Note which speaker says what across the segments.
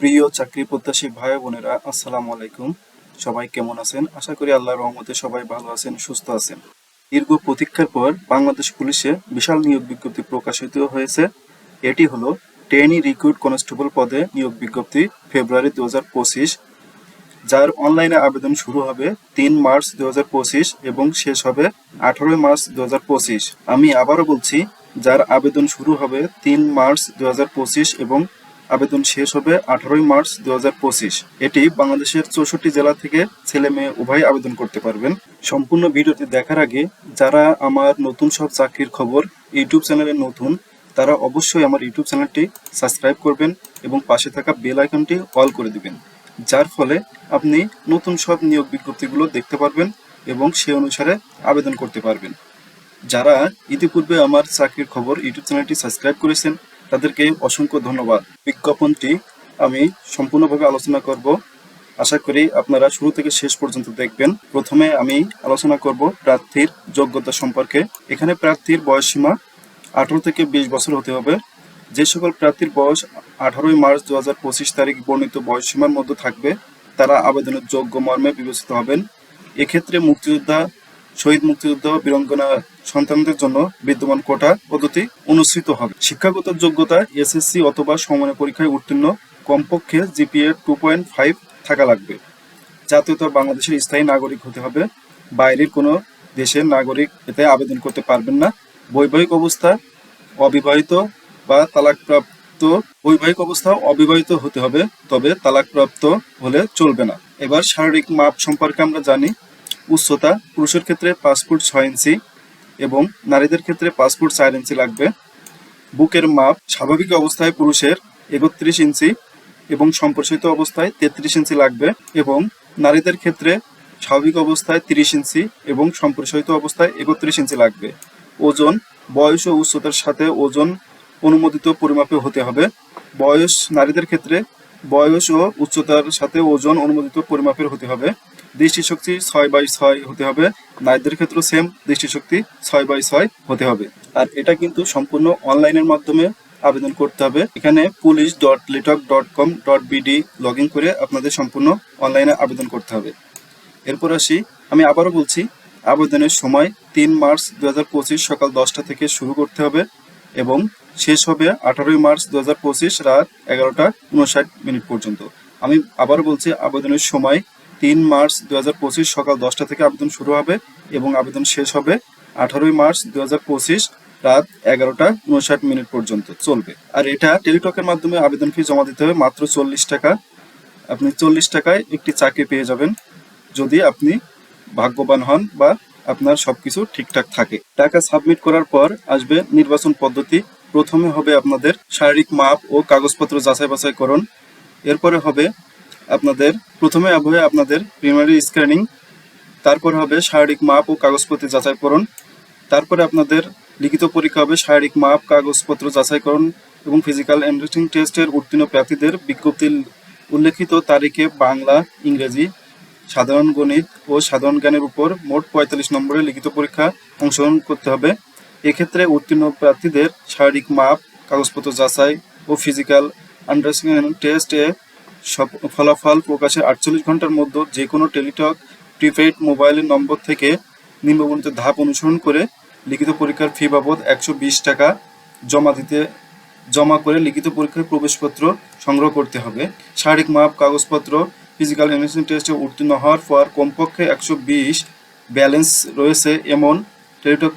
Speaker 1: প্রিয় চাকরি প্রত্যাশী ভাই বোনেরা, আসসালামু আলাইকুম। সবাই কেমন আছেন? আশা করি আল্লাহর রহমতে সবাই ভালো আছেন, সুস্থ আছেন। দীর্ঘ প্রতীক্ষার পর বাংলাদেশ পুলিশে বিশাল নিয়োগ বিজ্ঞপ্তি প্রকাশিত হয়েছে। এটি হলো ট্রেনি রিক্রুট কনস্টেবল পদে নিয়োগ বিজ্ঞপ্তি, ফেব্রুয়ারি দু হাজার পঁচিশ, যার অনলাইনে আবেদন শুরু হবে তিন মার্চ দু হাজার পঁচিশ এবং শেষ হবে আঠারোই মার্চ দু হাজার পঁচিশ। আমি আবারও বলছি, যার আবেদন শুরু হবে তিন মার্চ দু হাজার পঁচিশ এবং আবেদন শেষ হবে আঠারোই মার্চ দু হাজার পঁচিশ। এটি বাংলাদেশের চৌষট্টি জেলা থেকে ছেলে মেয়ে উভয় আবেদন করতে পারবেন। সম্পূর্ণ ভিডিওটি দেখার আগে যারা আমার নতুন সব চাকরির খবর ইউটিউব চ্যানেলে নতুন, তারা অবশ্যই আমার ইউটিউব চ্যানেলটি সাবস্ক্রাইব করবেন এবং পাশে থাকা বেল আইকনটি অল করে দিবেন, যার ফলে আপনি নতুন সব নিয়োগ বিজ্ঞপ্তিগুলো দেখতে পারবেন এবং সে অনুসারে আবেদন করতে পারবেন। যারা ইতিপূর্বে আমার চাকরির খবর ইউটিউব চ্যানেলটি সাবস্ক্রাইব করেছেন তাদেরকে অসংখ্য ধন্যবাদ। বিজ্ঞাপনটি আমি সম্পূর্ণভাবে আলোচনা করব। আশা করি আপনারা শুরু থেকে শেষ পর্যন্ত দেখবেন। প্রথমে আমি আলোচনা করব প্রার্থীর যোগ্যতা সম্পর্কে। এখানে প্রার্থীর বয়সসীমা আঠারো থেকে বিশ বছর হতে হবে। যে সকল প্রার্থীর বয়স আঠারোই মার্চ দু হাজার পঁচিশ তারিখ বর্ণিত বয়সসীমার মধ্যে থাকবে, তারা আবেদনের যোগ্য মর্মে বিবেচিত হবেন। এক্ষেত্রে মুক্তিযোদ্ধা শহীদ মুক্তিযোদ্ধা বীরঙ্গনা সন্তানদের জন্য বিদ্যমান কোটা পদ্ধতি অনুসৃত হবে। শিক্ষাগত যোগ্যতা, এসএসসি অথবা সমানের পরীক্ষায় উত্তীর্ণ কমপক্ষে জিপিএ টু পয়েন্ট ফাইভ থাকা লাগবে। জাতীয়তা বাংলাদেশের স্থায়ী নাগরিক হতে হবে। বাইরের কোনো দেশের নাগরিক এতে আবেদন করতে পারবেন না। বৈবাহিক অবস্থা অবিবাহিত বা তালাকপ্রাপ্ত বৈবাহিক অবস্থা অবিবাহিত হতে হবে, তবে তালাকপ্রাপ্ত হলে চলবে না। এবার শারীরিক মাপ সম্পর্কে আমরা জানি। উচ্চতা পুরুষের ক্ষেত্রে ফুট ছয় ইঞ্চি এবং নারীদের ক্ষেত্রে ফুট চার ইঞ্চি লাগবে। বুকের মাপ স্বাভাবিক অবস্থায় পুরুষের একত্রিশ ইঞ্চি এবং সম্প্রসারিত অবস্থায় তেত্রিশ ইঞ্চি লাগবে এবং নারীদের ক্ষেত্রে স্বাভাবিক অবস্থায় তিরিশ ইঞ্চি এবং সম্প্রসারিত অবস্থায় একত্রিশ ইঞ্চি লাগবে। ওজন, বয়স ও উচ্চতার সাথে ওজন অনুমোদিত পরিমাপে হতে হবে। বয়স নারীদের ক্ষেত্রে বয়স ও উচ্চতার সাথে ওজন অনুমোদিত পরিমাপের হতে হবে। দৃষ্টিশক্তি ছয় বাই ছয় হতে হবে। নারীদের ক্ষেত্রেও সেম দৃষ্টিশক্তি ছয় বাই ছয় হতে হবে। আর এটা কিন্তু সম্পূর্ণ অনলাইনের মাধ্যমে আবেদন করতে হবে। এখানে police dot লিটক dot com dot BD log in করে আপনাদের সম্পূর্ণ অনলাইনে আবেদন করতে হবে। এরপর আসি, আমি আবারও বলছি, আবেদনের সময় তিন মার্চ দুই হাজার পঁচিশ সকাল দশটা থেকে শুরু করতে হবে এবং শেষ হবে আঠারোই মার্চ দু হাজার পঁচিশ রাত এগারোটা উনষাট মিনিট পর্যন্ত। আমি আবারও বলছি, আবেদনের সময় তিন মার্চ দুই হাজার পঁচিশ সকাল দশটা থেকে আবেদন শুরু হবে এবং আবেদন শেষ হবে আঠারোই মার্চ দু হাজার পঁচিশ রাত এগারোটা উনষাট মিনিট পর্যন্ত চলবে। আর এটা টেলিটকের মাধ্যমে আবেদন ফি জমা দিতে হবে মাত্র চল্লিশ টাকা। আপনি চল্লিশ টাকায় একটি চাকরি পেয়ে যাবেন যদি আপনি ভাগ্যবান হন বা আপনার সবকিছু ঠিকঠাক থাকে। টাকা সাবমিট করার পর আসবে নির্বাচন পদ্ধতি। প্রথমে হবে আপনাদের শারীরিক মাপ ও কাগজপত্র যাচাই বাছাই করুন। এরপরে হবে আপনাদের, প্রথমে হবে আপনাদের প্রিমারি স্ক্যানিং তারপর হবে শারীরিক মাপ ও কাগজপত্র যাচাই করুন তারপরে আপনাদের লিখিত পরীক্ষা হবে শারীরিক মাপ, কাগজপত্র যাচাই করুন এবং ফিজিক্যাল এন্ড্রেটিং টেস্টের উত্তীর্ণ প্রার্থীদের বিজ্ঞপ্তির উল্লেখিত তারিখে বাংলা, ইংরেজি, সাধারণ গণিত ও সাধারণ জ্ঞানের উপর মোট পঁয়তাল্লিশ নম্বরের লিখিত পরীক্ষা অংশগ্রহণ করতে হবে। এক্ষেত্রে উত্তীর্ণ প্রার্থীদের শারীরিক মাপ, কাগজপত্র যাচাই ও ফিজিক্যাল আন্ডারস্ট্যান্ডিং টেস্টে সব ফলাফল প্রকাশের আটচল্লিশ ঘণ্টার মধ্যে যে কোনো টেলিটক, প্রিপেইড মোবাইলের নম্বর থেকে নিম্নবর্ণিত ধাপ অনুসরণ করে লিখিত পরীক্ষার ফি বাবদ একশো বিশ টাকা জমা দিতে, জমা করে লিখিত পরীক্ষার প্রবেশপত্র সংগ্রহ করতে হবে। শারীরিক মাপ, কাগজপত্র ফিজিক্যাল এনালিসিস টেস্টে উত্তীর্ণ হওয়ার পর কমপক্ষে একশো বিশ ব্যালেন্স রয়েছে এমন টেলিটক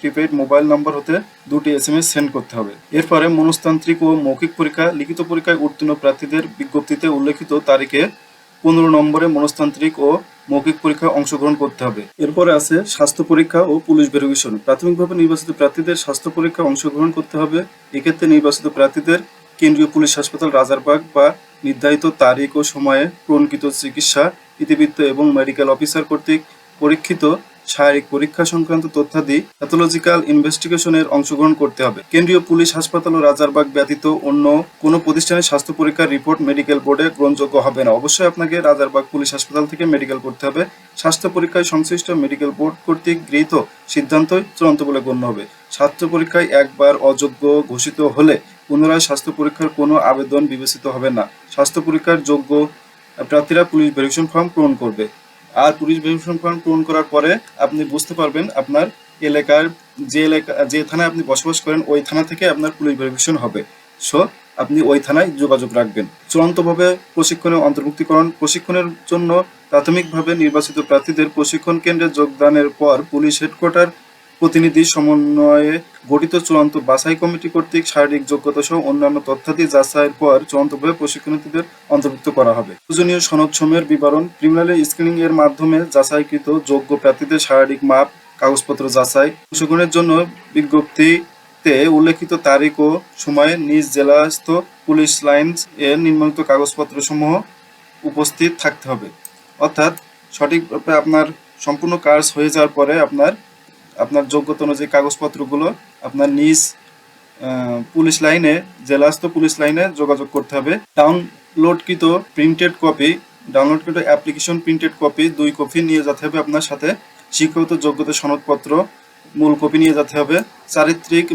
Speaker 1: প্রিপেইড মোবাইল নম্বর হতে দুটি এস এম এস সেন্ড করতে হবে। এরপরে মনস্তান্ত্রিক ও মৌখিক পরীক্ষা, লিখিত পরীক্ষায় উত্তীর্ণ প্রার্থীদের বিজ্ঞপ্তিতে উল্লেখিত তারিখে পনেরো নম্বরে মনস্তান্ত্রিক ও মৌখিক পরীক্ষা অংশগ্রহণ করতে হবে। এরপরে আছে স্বাস্থ্য পরীক্ষা ও পুলিশ ভেরিফিকেশন। প্রাথমিকভাবে নির্বাচিত প্রার্থীদের স্বাস্থ্য পরীক্ষা অংশগ্রহণ করতে হবে। এক্ষেত্রে নির্বাচিত প্রার্থীদের কেন্দ্রীয় পুলিশ হাসপাতাল রাজারবাগ বা নির্ধারিত তারিখ ও সময়ে প্রণকৃত চিকিৎসা, ইতিবৃত্ত এবং মেডিকেল অফিসার কর্তৃক পরীক্ষিত শারীরিক পরীক্ষা সংক্রান্ত তথ্যাদি প্যাথোলজিক্যাল ইনভেস্টিগেশনের অংশগ্রহণ করতে হবে। কেন্দ্রীয় পুলিশ হাসপাতাল ও রাজারবাগ ব্যতীত অন্য কোনো প্রতিষ্ঠানের স্বাস্থ্য পরীক্ষার রিপোর্ট মেডিকেল বোর্ডে গ্রহণযোগ্য হবে না। অবশ্যই আপনাকে রাজারবাগ পুলিশ হাসপাতাল থেকে মেডিকেল করতে হবে। স্বাস্থ্য পরীক্ষায় সংশ্লিষ্ট মেডিকেল বোর্ড কর্তৃক গৃহীত সিদ্ধান্তই চূড়ান্ত বলে গণ্য হবে। স্বাস্থ্য পরীক্ষায় একবার অযোগ্য ঘোষিত হলে পুনরায় স্বাস্থ্য পরীক্ষার কোনো আবেদন বিবেচিত হবে না। স্বাস্থ্য পরীক্ষার যোগ্য প্রার্থীরা পুলিশ ভেরিফিকেশন ফর্ম পূরণ করবে। আর পুলিশ ভেরিফিকেশন ফর্ম পূরণ করার পরে আপনি বুঝতে পারবেন আপনার এলাকার যে এলাকা, যে থানায় আপনি বসবাস করেন, ওই থানা থেকে আপনার পুলিশ ভেরিফিকেশন হবে। সো আপনি ওই থানায় যোগাযোগ রাখবেন। চূড়ান্তভাবে প্রশিক্ষণে অন্তর্ভুক্তিকরণ, প্রশিক্ষণের জন্য প্রাথমিকভাবে নির্বাচিত প্রার্থীদের প্রশিক্ষণ কেন্দ্রে যোগদানের পর পুলিশ হেডকোয়ার্টার প্রতিনিধি সমন্বয়ে গঠিত চূড়ান্ত বাছাই কমিটি কর্তৃক শারীরিক যোগ্যতা সহ অন্যান্য তথ্যাদি যাচাইয়ের পর চূড়ান্তভাবে প্রশিক্ষণার্থীদের অন্তর্ভুক্ত করা হবে। প্রয়োজনীয় সনদ সময়ের বিবরণ ক্রিমিনালের স্ক্রিনিং এর মাধ্যমে যাচাইকৃত যোগ্য প্রার্থীদের শারীরিক মাপ, কাগজপত্র যাচাই প্রশিক্ষণের জন্য বিজ্ঞপ্তিতে উল্লেখিত তারিখ ও সময়ে নিজ জেলাস্থ পুলিশ লাইন্স এর নির্মিত কাগজপত্র সমূহ উপস্থিত থাকতে হবে। অর্থাৎ সঠিকভাবে আপনার সম্পূর্ণ কাজ হয়ে যাওয়ার পরে আপনার আপনার যোগ্যতা অনুযায়ী কাগজপত্রগুলো আপনার নিজ পুলিশ লাইনে, জেলাস্থ পুলিশ লাইনে যোগাযোগ করতে হবে। ডাউনলোডকৃত প্রিন্টেড কপি, ডাউনলোডকৃত অ্যাপ্লিকেশন প্রিন্টেড কপি দুই কপি নিয়ে যেতে হবে আপনার সাথে। শিক্ষাগত যোগ্যতা সনদপত্র, মূল কপি নিয়ে যেতে হবে। চারিত্রিক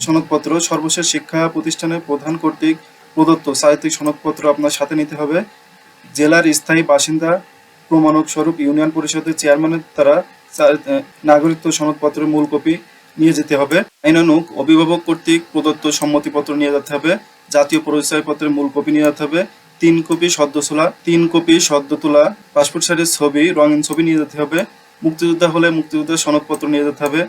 Speaker 1: সনদপত্র, সর্বশেষ শিক্ষা প্রতিষ্ঠানের প্রধান কর্তৃক প্রদত্ত চারিত্রিক সনদপত্র আপনার সাথে নিতে হবে। জেলার স্থায়ী বাসিন্দা প্রমাণক স্বরূপ ইউনিয়ন পরিষদের চেয়ারম্যানের দ্বারা নাগরিকত্ব সনদপত্রের মূল কপি নিয়ে যেতে হবে। আইনানুক অভিভাবক কর্তৃক প্রদত্ত সম্মতিপত্র নিয়ে যেতে হবে। জাতীয় পরিচয়পত্রের মূল কপি নিয়ে যেতে হবে। তিন কপি সদ্য তোলা, তিন কপি সদ্য তোলা পাসপোর্ট সাইজের ছবি, রঙিন ছবি নিয়ে যেতে হবে। মুক্তিযোদ্ধা হলে মুক্তিযোদ্ধার সনদপত্র নিয়ে যেতে হবে।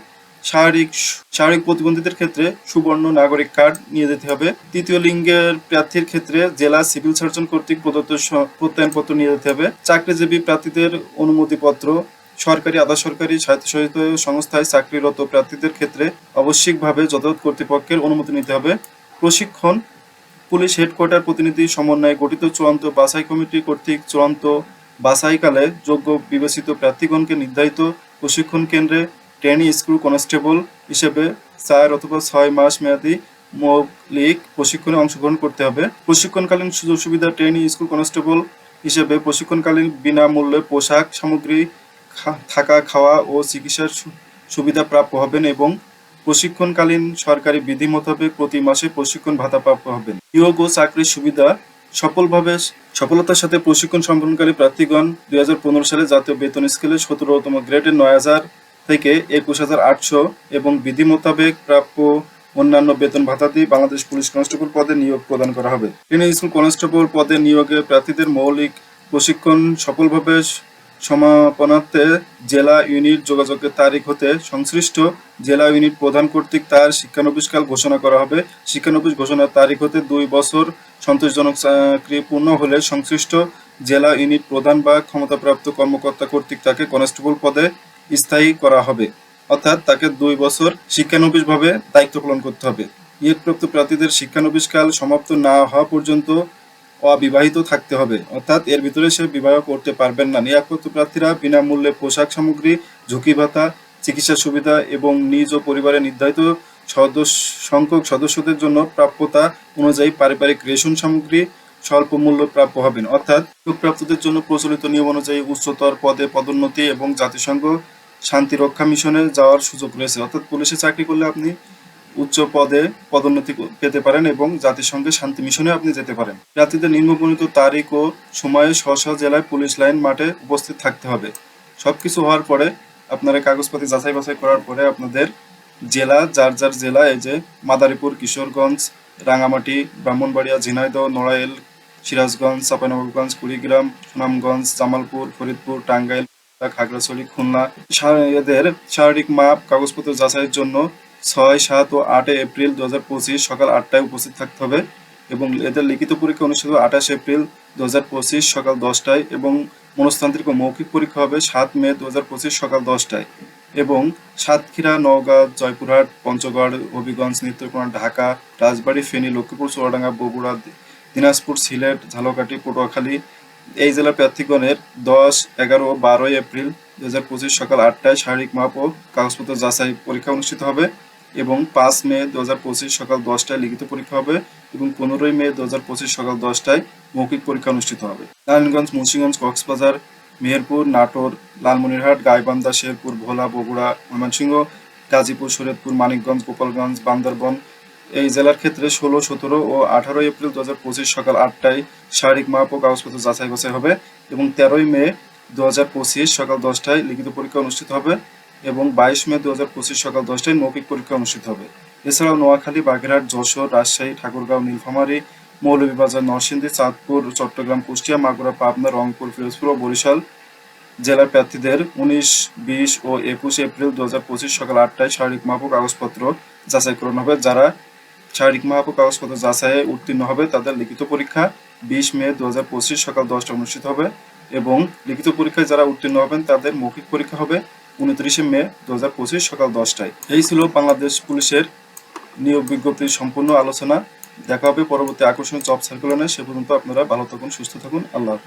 Speaker 1: শারীরিক শারীরিক প্রতিবন্ধীদের ক্ষেত্রে সুবর্ণ নাগরিক কার্ড নিয়ে যেতে হবে। তৃতীয় লিঙ্গের প্রার্থীর ক্ষেত্রে জেলা সিভিল সার্জন কর্তৃক প্রদত্ত প্রত্যয়নপত্র নিয়ে যেতে হবে। চাকরিজীবী প্রার্থীদের অনুমতিপত্র সরকারি, আধা সরকারি স্বায়ত্তশাসিত সংস্থায় চাকরিরত প্রার্থীদের ক্ষেত্রে আবশ্যিকভাবে যথাযথ কর্তৃপক্ষের অনুমতি নিতে হবে। প্রশিক্ষণ, পুলিশ হেডকোয়ার্টার প্রতিনিধি সমন্বয়ে গঠিত চূড়ান্ত বাছাই কমিটি কর্তৃক চূড়ান্ত বাছাইকালে যোগ্য বিবেচিত প্রার্থীগণকে নির্ধারিত প্রশিক্ষণ কেন্দ্রে ট্রেনি স্ক্রু কনস্টেবল হিসেবে চার অথবা ছয় মাস মেয়াদী মৌলিক প্রশিক্ষণে অংশগ্রহণ করতে হবে। প্রশিক্ষণকালীন সুযোগ সুবিধা ট্রেনি স্কুল কনস্টেবল হিসেবে প্রশিক্ষণকালীন বিনামূল্যে পোশাক সামগ্রী থাকা, খাওয়া ও চিকিৎসার সুবিধা প্রাপ্য হবেন এবং প্রশিক্ষণকালীন সরকারি বিধি মোতাবেক প্রতি মাসে প্রশিক্ষণ ভাতা প্রাপ্য হবেন। নিয়োগ ও চাকরির সুবিধা সফলভাবে সফলতার সাথে প্রশিক্ষণ সম্পন্নকারী প্রার্থীগণ দুই হাজার পনেরো সালে জাতীয় বেতন স্কেলে সতেরোতম গ্রেডের নয় হাজার থেকে একুশ হাজার আটশো এবং বিধি মোতাবেক প্রাপ্য অন্যান্য বেতন ভাতা দিয়ে বাংলাদেশ পুলিশ কনস্টেবল পদে নিয়োগ প্রদান করা হবে। ট্রেনিং স্কুল কনস্টেবল পদে নিয়োগে প্রার্থীদের মৌলিক প্রশিক্ষণ সফলভাবে সমাপনার্থে জেলা ইউনিট যোগাযোগের তারিখ হতে সংশ্লিষ্ট জেলা ইউনিট প্রধান কর্তৃক তার শিক্ষানবিশকাল ঘোষণা করা হবে। শিক্ষানবিশ ঘোষণার তারিখ হতে দুই বছর সন্তোষজনক চাকরি পূর্ণ হলে সংশ্লিষ্ট জেলা ইউনিট প্রধান বা ক্ষমতাপ্রাপ্ত কর্মকর্তা কর্তৃক তাকে কনস্টেবল পদে স্থায়ী করা হবে। অর্থাৎ তাকে দুই বছর শিক্ষানবিশভাবে দায়িত্ব পালন করতে হবে। নিয়োগপ্রাপ্ত প্রার্থীদের শিক্ষানবিশকাল সমাপ্ত না হওয়া পর্যন্ত অবিবাহিত থাকতে হবে। অর্থাৎ এর ভিতরে সে বিবাহ করতে পারবেন না। নিয়োগপ্রাপ্ত প্রার্থীরা বিনামূল্যে পোশাক সামগ্রী, ঝুঁকি ভাতা, চিকিৎসা সুবিধা এবং নিজ ও পরিবারের নির্ধারিত সদস্য, সংখ্যক সদস্যদের জন্য প্রাপ্যতা অনুযায়ী পারিবারিক রেশন সামগ্রী স্বল্প মূল্য প্রাপ্য হবেন। অর্থাৎ নিয়োগপ্রাপ্তদের জন্য প্রচলিত নিয়ম অনুযায়ী উচ্চতর পদে পদোন্নতি এবং জাতিসংঘ শান্তি রক্ষা মিশনে যাওয়ার সুযোগ রয়েছে। অর্থাৎ পুলিশে চাকরি করলে আপনি উচ্চ পদে পদোন্নতি পেতে পারেন এবং জাতিসংঘের শান্তি মিশনে আপনি যেতে পারেন। প্রার্থীদের নিম্নবর্ণিত তারিখ ও সময়ে স্ব স্ব জেলায় পুলিশ লাইন মাঠে উপস্থিত থাকতে হবে। সবকিছু হওয়ার পরে আপনারা কাগজপাতি যাচাই বাছাই করার পরে আপনাদের জেলা, যার যার জেলা, এই যে মাদারীপুর, কিশোরগঞ্জ, রাঙামাটি, ব্রাহ্মণবাড়িয়া, ঝিনাইদহ, নড়াইল, সিরাজগঞ্জ, চাঁপাইনবাবগঞ্জ, কুড়িগ্রাম, সুনামগঞ্জ, জামালপুর, ফরিদপুর, টাঙ্গাইল, খাগড়াছড়ি, খুলনা। এদের শারীরিক মাপ, কাগজপত্র যাচাইয়ের জন্য ছয়, সাত ও আট এপ্রিল দু হাজার পঁচিশ সকাল আটটায় উপস্থিত থাকতে হবে এবং এদের লিখিত পরীক্ষা অনুষ্ঠিত আঠাশ এপ্রিল দু হাজার পঁচিশ সকাল দশটায় এবং মনস্তান্ত্রিক ও মৌখিক পরীক্ষা হবে সাত মে দু হাজার পঁচিশ সকাল দশটায় এবং সাতক্ষীরা, নওগাঁ, জয়পুরহাট, পঞ্চগড়, হবিগঞ্জ, নেত্রকোনা, ঢাকা, রাজবাড়ী, ফেনী, লক্ষ্মীপুর, চুয়াডাঙ্গা, বগুড়া, দিনাজপুর, সিলেট, ঝালকাঠি, পটুয়াখালী এই জেলার প্রার্থীগণের দশ, এগারো বারোই এপ্রিল দু হাজার পঁচিশ সকাল আটটায় শারীরিক মাপ ও কাগজপত্র যাচাই পরীক্ষা অনুষ্ঠিত হবে। এবং পাঁচ মে দু হাজার পঁচিশ সকাল দশটায় লিখিত পরীক্ষা হবে এবং পনেরোই মে দু হাজার পঁচিশ সকাল দশটায় মৌখিক পরীক্ষা অনুষ্ঠিত হবে। নারায়ণগঞ্জ, মুন্সিগঞ্জ, কক্সবাজার, মেহেরপুর, নাটোর, লালমনিরহাট, গাইবান্ধা, শেরপুর, ভোলা, বগুড়া, ময়মনসিংহ, গাজীপুর, শরীয়তপুর, মানিকগঞ্জ, গোপালগঞ্জ, বান্দরবন এই জেলার ক্ষেত্রে ষোলো, সতেরো ও আঠারো এপ্রিল দু হাজার পঁচিশ সকাল আটটায় শারীরিক মাপ ও কাগজপত্র যাচাই বাছাই হবে এবং তেরোই মে দু হাজার পঁচিশ সকাল দশটায় লিখিত পরীক্ষা অনুষ্ঠিত হবে। এবং বাইশ মে দু হাজার পঁচিশ সকাল দশটায় মৌখিক পরীক্ষা অনুষ্ঠিত হবে। এছাড়াও নোয়াখালী, বাগেরহাট, যশোর, রাজশাহী, ঠাকুরগাঁও, নীলফামারী, মৌলভীবাজার, নরসিংদী, চাঁদপুর, চট্টগ্রাম, কুষ্টিয়া, মাগুরা, পাবনা, রংপুর, ফিরোজপুর ও বরিশাল জেলার প্রার্থীদের উনিশ, বিশ ও একুশ এপ্রিল দু হাজার পঁচিশ সকাল আটটায় শারীরিক মাপ ও কাগজপত্র যাচাইকরণ হবে। যারা শারীরিক মাপ ও কাগজপত্র যাচাইয়ে উত্তীর্ণ হবে, তাদের লিখিত পরীক্ষা বিশ মে দু হাজার পঁচিশ সকাল দশটা অনুষ্ঠিত হবে এবং লিখিত পরীক্ষায় যারা উত্তীর্ণ হবেন, তাদের মৌখিক পরীক্ষা হবে। উনত্রিশে মে দু হাজার পঁচিশ সকাল দশটায়। এই ছিল বাংলাদেশ পুলিশের নিয়োগ বিজ্ঞপ্তির সম্পূর্ণ আলোচনা। দেখা হবে পরবর্তী আকর্ষণীয় জব সার্কুলনে সে পর্যন্ত আপনারা ভালো থাকুন, সুস্থ থাকুন। আল্লাহ হাফেজ।